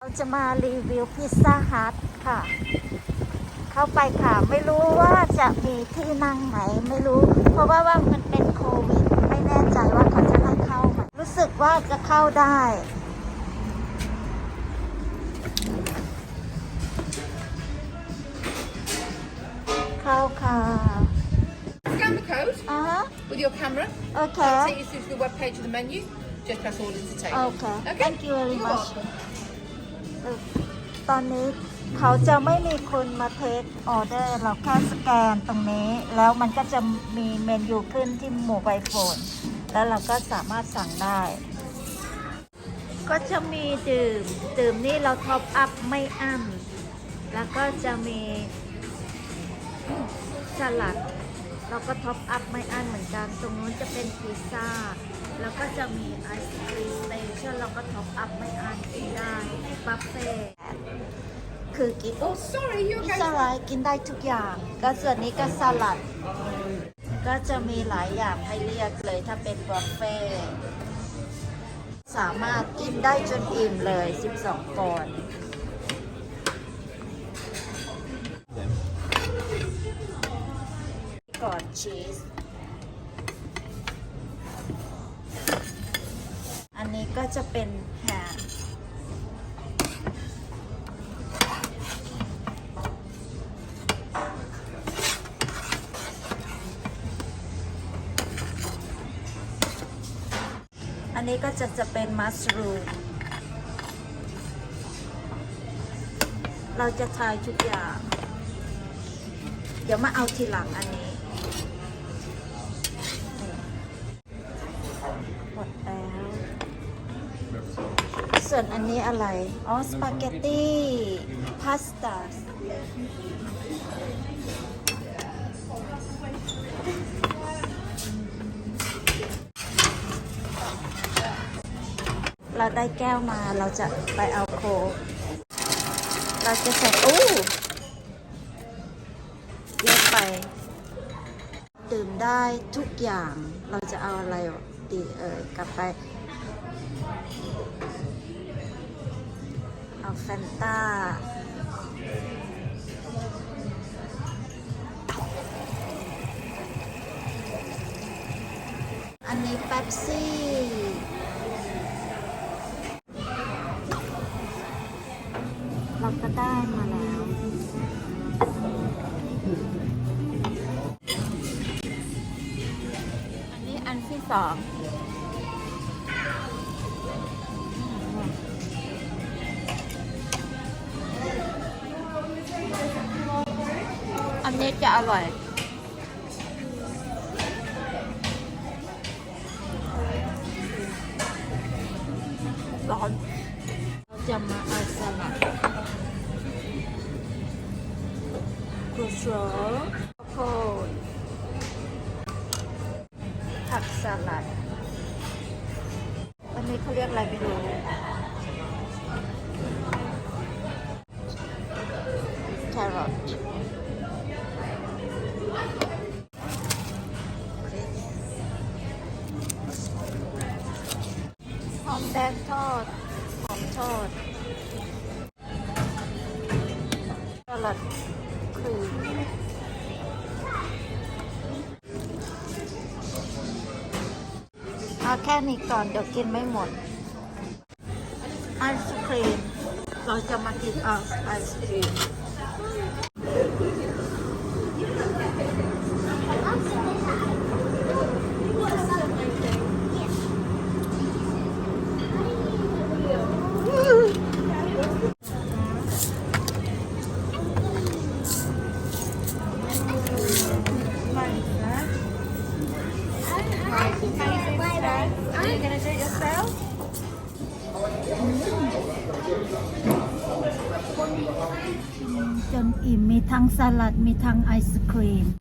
เราจะมารีวิวพิซซ่าฮัทค่ะ เข้าไปค่ะ ไม่รู้ว่าจะมีที่นั่งไหมไม่รู้ เพราะว่าว่ามันเป็นโควิด ไม่แน่ใจว่าเขาจะให้เข้าไหมรู้สึกว่าจะเข้าได้ เข้าค่ะ Scan the code อ่าฮะ with your camera. โอเค Take you through to the web page of the menu. Just press order to take. โอเค thank you very You're much welcome. ตอนนี้เขาจะไม่มีคนมาเทคออเดอร์เราแค่สแกนตรงนี้ แล้วมันก็จะมีเมนูขึ้นที่โมบายโฟน แล้วเราก็สามารถสั่งได้ ก็จะมีดื่ม ดื่มนี่เราท็อปอัพไม่อั้นแล้วก็จะมีสลัด เราก็ท็อปอัพไม่อั้นเหมือนกัน ตรงนู้นจะเป็นพิซซ่า แล้วก็จะมีไอศครีมสเตชันเราก็ท็อปอัพไม่อั้นกินได้บัฟเฟ่ต์คือกิน Oh, sorry, you're พิซ going ซ่าไรกินได้ทุกอย่าง ก็ส่วนนี้ก็สลัด ก็จะมีหลายอย่างให้เลือกเลยถ้าเป็นบุฟเฟ่ต์สามารถกินได้จนอิ่มเลย 12ปอนด์ ชีส อันนี้ก็จะเป็นแฮมอันนี้ก็จะจะเป็นมัสรูมเราจะทายทุกอย่าง เดี๋ยวมาเอาทีหลังอันนี้ ส่วนอันนี้อะไร อ๋อ สปาเกตตี้พาสต้าเราได้แก้วมาเราจะไปเอาโค เราจะใส่อู้เยอะไป ดื่มได้ทุกอย่าง เราจะเอาอะไรดีเอ่ยกลับไป เอาแฟนตาอันนี้เป๊ปซี่เราก็ได้มาแล้ว อันนี้อันที่สอง อันนี้จะอร่อย ร้อนเราจะมาเอาสลัดกุศลข้าวโพดผักสลัด อันนี้เขาเรียกอะไรไม่รู้แครอท ดงทอด หอมทอดสลัดครีมเอาแค่นี้ก่อนเดี๋ยวกินไม่หมดไอศครีม เราจะมากินอาไอศครีม Are you going to do it yourself? จนอิ่มมีทั้งสลัด มีทั้งไอศครีม